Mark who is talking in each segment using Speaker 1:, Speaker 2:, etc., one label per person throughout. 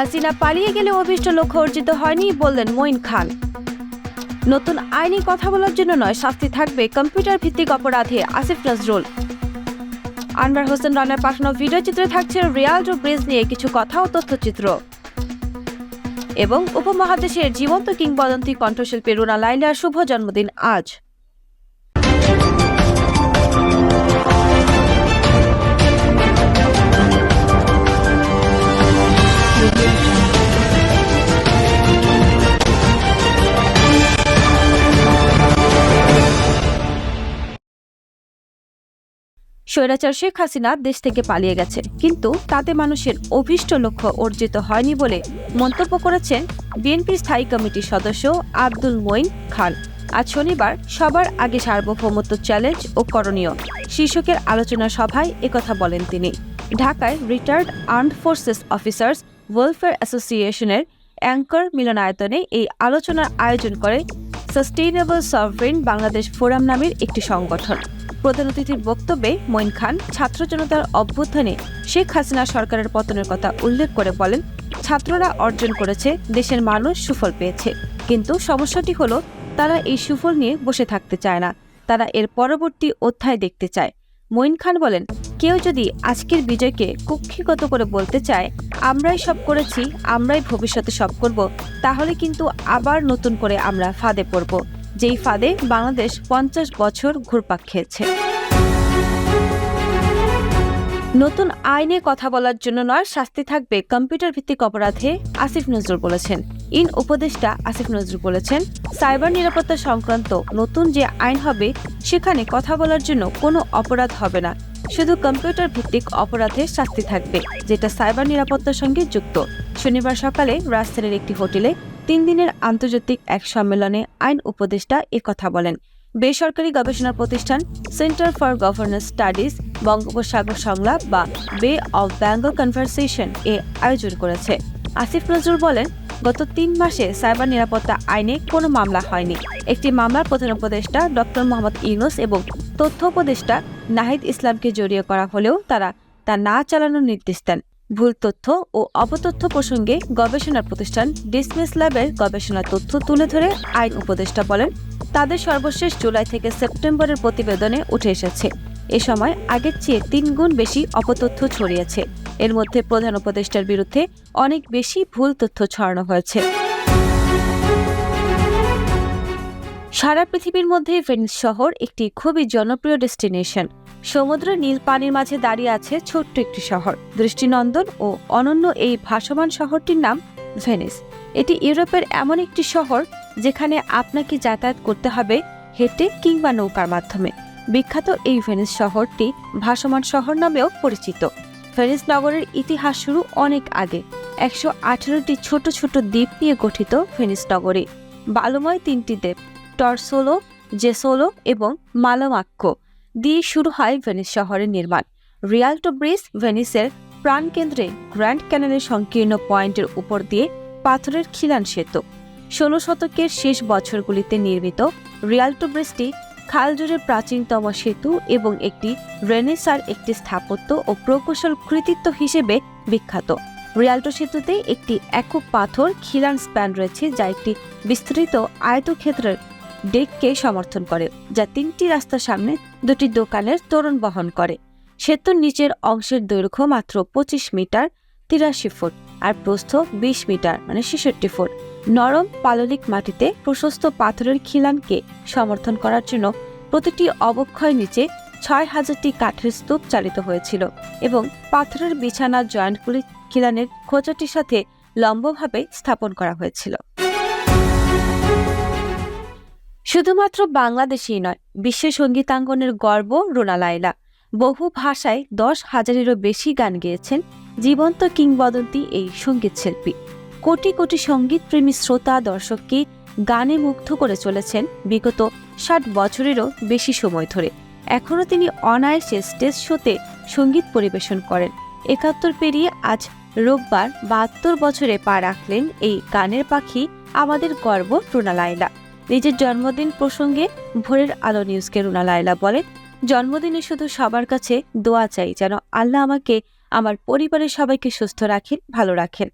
Speaker 1: হাসিনা পালিয়ে গেলে অভিষ্ট লক্ষ্য অর্জিত হয়নি বললেন মঈন খান। নতুন আইনি কথা বলার জন্য নয়, শাস্তি থাকবে কম্পিউটার ভিত্তিক অপরাধে আসিফ নজরুল। আনবার হোসেন রানার পাঠানো ভিডিও চিত্রে থাকছে রিয়াল্টো ব্রিজ নিয়ে কিছু কথা ও তথ্যচিত্র। এবং উপমহাদেশের জীবন্ত কিংবদন্তি কণ্ঠশিল্পী রুনা লাইলার শুভ জন্মদিন আজ। স্বৈরাচার শেখ হাসিনা দেশ থেকে পালিয়ে গেছে। কিন্তু তাতে মানুষের অভীষ্ট লক্ষ্য অর্জিত হয়নি বলে মন্তব্য করেছেন বিএনপি স্থায়ী কমিটির সদস্য আব্দুল মঈন খান। আজ শনিবার সবার আগে সার্বভৌমত্ব চ্যালেঞ্জ ও করণীয় শীর্ষকের আলোচনা সভায় একথা বলেন তিনি। ঢাকায় retired armed forces officers welfare অ্যাসোসিয়েশনের অ্যাঙ্কর মিলনায়তনে এই আলোচনার আয়োজন করে সাস্টেইনেবল সভরেন বাংলাদেশ ফোরাম নামের একটি সংগঠন। প্রধান অতিথির বক্তব্যে মঈন খান, ছাত্র জনতার অভ্যুত্থানে শেখ হাসিনা সরকারের পতনের কথা উল্লেখ করে বলেন, ছাত্ররা অর্জন করেছে, দেশের মানুষ সুফল পেয়েছে। কিন্তু সমস্যাটি হলো, তারা এই সুফল নিয়ে বসে থাকতে চায় না। তারা এর পরবর্তী অধ্যায় দেখতে চায়। মঈন খান বলেন, কেউ যদি আজকের বিজয়কে কুক্ষিগত করে বলতে চায়, আমরাই সব করেছি, আমরাই ভবিষ্যতে সব করব, তাহলে কিন্তু আবার নতুন করে আমরা ফাঁদে পড়ব। যেই ফাঁদে বাংলাদেশ পঞ্চাশ বছর ঘুরপাক খেয়েছে। নতুন আইনে কথা বলার জন্য নয়, শাস্তি থাকবে কম্পিউটার ভিত্তিক অপরাধে, আসিফ নজরুল বলেছেন। ইন উপদেষ্টা আসিফ নজরুল বলেছেন, সাইবার নিরাপত্তা সংক্রান্ত নতুন যে আইন হবে, সেখানে কথা বলার জন্য কোনো অপরাধ হবে না। শুধু কম্পিউটার ভিত্তিক অপরাধে শাস্তি থাকবে, যেটা সাইবার নিরাপত্তার সঙ্গে যুক্ত। শনিবার সকালে রাজধানীর একটি হোটেলে তিন দিনের আন্তর্জাতিক এক সম্মেলনে আইন উপদেষ্টা কথা বলেন। বেসরকারি গবেষণা প্রতিষ্ঠান সেন্টার ফর গভর্নেন্স স্টাডিজ, বঙ্গোপসাগর সংলাপ বা বে অব বেঙ্গল কনভারসেশন এ আয়োজন করেছে। আসিফ নজরুল বলেন, গত তিন মাসে সাইবার নিরাপত্তা আইনে কোনো মামলা হয়নি। একটি মামলার প্রধান উপদেষ্টা ডক্টর মোহাম্মদ ইউনুস এবং তথ্য উপদেষ্টা নাহিদ ইসলামকে জড়িয়ে করা হলেও তারা তা না চালানোর নির্দেশ দেন। ভুল তথ্য ও অপতথ্য প্রসঙ্গে গবেষণা প্রতিষ্ঠান ডিসমিস ল্যাবের গবেষণা তথ্য তুলে ধরে আইন উপদেষ্টা বলেন, তাদের সর্বশেষ জুলাই থেকে সেপ্টেম্বরের প্রতিবেদনে উঠে এসেছে। এ সময় আগের চেয়ে তিন গুণ বেশি অপতথ্য ছড়িয়েছে। এর মধ্যে প্রধান উপদেষ্টার বিরুদ্ধে অনেক বেশি ভুল তথ্য ছড়ানো হয়েছে। সারা পৃথিবীর মধ্যে ভেনিস শহর একটি খুবই জনপ্রিয় ডেস্টিনেশন। সমুদ্র নীল পানির মাঝে দাঁড়িয়ে আছে ছোট্ট একটি শহর। দৃষ্টিনন্দন ও অনন্য এই ভাসমান শহরটির নাম ভেনিস। এটি ইউরোপের এমন একটি শহর যেখানে আপনাকে যাতায়াত করতে হবে হেঁটে কিংবা নৌকার মাধ্যমে। বিখ্যাত এই ভেনিস শহরটি ভাসমান শহর নামেও পরিচিত। ভেনিস নগরের ইতিহাস শুরু অনেক আগে। একশো আঠেরোটি ছোট ছোট দ্বীপ নিয়ে গঠিত ভেনিস নগরী। বালুময় তিনটি দ্বীপ, টরসোলো, জেসোলো এবং মালামাক্কো। দিয়ে শুরু হয় ভেনিস শহরের নির্মাণ। রিয়াল্টো ব্রিজ ভেনিসের প্রাণকেন্দ্রে গ্র্যান্ড ক্যানেলের সংকীর্ণ পয়েন্টের উপর দিয়ে পাথরের খিলান সেতু। ষোলো শতকের শেষ বছরগুলিতে নির্মিত রিয়াল্টো ব্রিজটি খালজুড়ে প্রাচীনতম সেতু এবং একটি রেনেসার একটি স্থাপত্য ও প্রকৌশল কৃতিত্ব হিসেবে বিখ্যাত। রিয়াল্টো সেতুতে একটি একক পাথর খিলান স্প্যান রয়েছে যা একটি বিস্তৃত আয়তক্ষেত্রের ডেককে সমর্থন করে, যা তিনটি রাস্তার সামনে দুটি দোকানের তোরণ বহন করে। সেতুর নিচের অংশের দৈর্ঘ্য মাত্র পঁচিশ মিটার, তিরাশি ফুট, আর প্রস্থ বিশ মিটার মানে ছেষট্টি ফুট। নরম পাললিক মাটিতে প্রশস্ত পাথরের খিলানকে সমর্থন করার জন্য প্রতিটি অবক্ষয় নিচে ছয় হাজারটি কাঠের স্তূপ চালিত হয়েছিল এবং পাথরের বিছানা জয়েন্টগুলি খিলানের খোঁচাটির সাথে লম্বভাবে স্থাপন করা হয়েছিল। শুধুমাত্র বাংলাদেশেই নয়, বিশ্ব সঙ্গীতাঙ্গনের গর্ব রোনা লাইলা বহু ভাষায় দশ হাজারেরও বেশি গান গেয়েছেন জীবন্ত কিংবদন্তি এই সংগীত শিল্পী। কোটি কোটি সংগীত প্রেমী শ্রোতা, দর্শককে গানে মুগ্ধ করে চলেছেন বিগত ষাট বছরেরও বেশি সময় ধরে। এখনও তিনি অনায়াসে স্টেজ শোতে সংগীত পরিবেশন করেন। একাত্তর পেরিয়ে আজ রোববার বাহাত্তর বছরে পা রাখলেন এই গানের পাখি আমাদের গর্ব রুনা লাইলা নিজের জন্মদিন প্রসঙ্গে ভোরের আলো নিউজকে রুনা লাইলা বলেন, জন্মদিনে শুধু সবার কাছে দোয়া চাই, যেন আল্লাহ আমাকে, আমার পরিবারের সবাইকে সুস্থ রাখেন, ভালো রাখেন।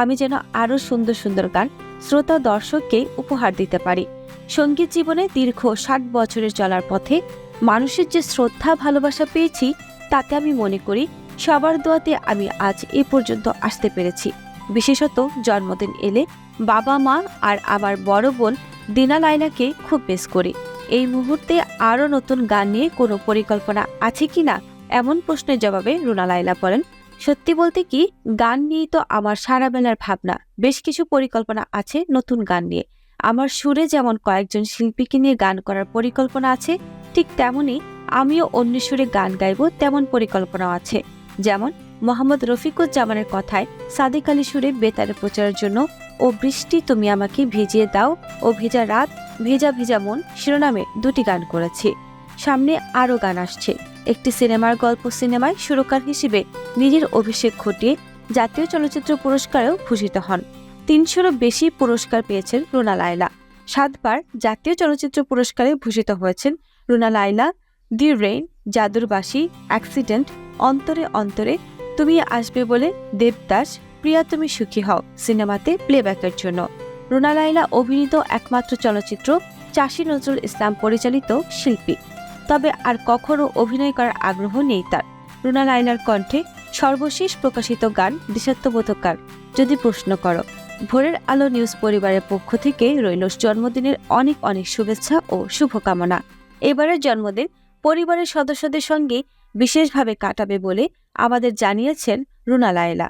Speaker 1: আমি যেন আরও সুন্দর সুন্দর গান শ্রোতা দর্শককে উপহার দিতে পারি। সংগীত জীবনে দীর্ঘ ষাট বছরের চলার পথে মানুষের যে শ্রদ্ধা, ভালোবাসা পেয়েছি, তাতে আমি মনে করি সবার দোয়াতে আমি আজ এ পর্যন্ত আসতে পেরেছি। বিশেষত জন্মদিন এলে বাবা মা আর আমার বড় বোন দিনা লাইলাকে খুব মিস করি। এই মুহূর্তে আরও নতুন গান নিয়ে কোনো পরিকল্পনা আছে কি না? এমন প্রশ্নের জবাবে রুনা লাইলা বলেন সত্যি বলতে কি, গান নিয়েই তো আমার সারা বেলার ভাবনা। বেশ কিছু পরিকল্পনা আছে নতুন গান নিয়ে। আমার সুরে যেমন কয়েকজন শিল্পীকে নিয়ে গান করার পরিকল্পনা আছে, ঠিক তেমনি আমিও অন্য সুরে গান গাইব তেমন পরিকল্পনাও আছে। যেমন, মোহাম্মদ রফিকুজ্জামানের কথায় সাদিক আলী সুরে বেতারে প্রচারের জন্য ও বৃষ্টি তুমি আমাকে ভিজিয়ে দাও। ও ভেজা রাত, ভেজা ভেজা মন শিরোনামে দুটি গান করেছি। সামনে আরও গান আসছে। একটি সিনেমার গল্প সিনেমায় সুরকার হিসেবে নিজের অভিষেক ঘটিয়ে জাতীয় চলচ্চিত্র পুরস্কারেও ভূষিত হন। তিনশোরও বেশি পুরস্কার পেয়েছেন রুনা লায়লা। সাতবার জাতীয় চলচ্চিত্র পুরস্কারে ভূষিত হয়েছেন রুনা লায়লা, দি রেইন, জাদুরবাসী, অ্যাক্সিডেন্ট, অন্তরে অন্তরে, তুমি আসবে বলে দেবদাস প্রিয়া তুমি সুখী হও, সিনেমাতে প্লেব্যাকের জন্য। রুনা লায়লা অভিনীত একমাত্র চলচ্চিত্র চাষী নজরুল ইসলাম পরিচালিত শিল্পী। তবে আর কখনো অভিনয় করার আগ্রহ নেই তার। রুনা লায়লার কণ্ঠে সর্বশেষ প্রকাশিত গান দেশাত্মবোধক গান যদি প্রশ্ন করো, ভোরের আলো নিউজ পরিবারের পক্ষ থেকে রইল জন্মদিনের অনেক অনেক শুভেচ্ছা ও শুভকামনা। এবারের জন্মদিন পরিবারের সদস্যদের সঙ্গে বিশেষভাবে কাটাবে বলে আমাদের জানিয়েছেন রুনা লায়লা।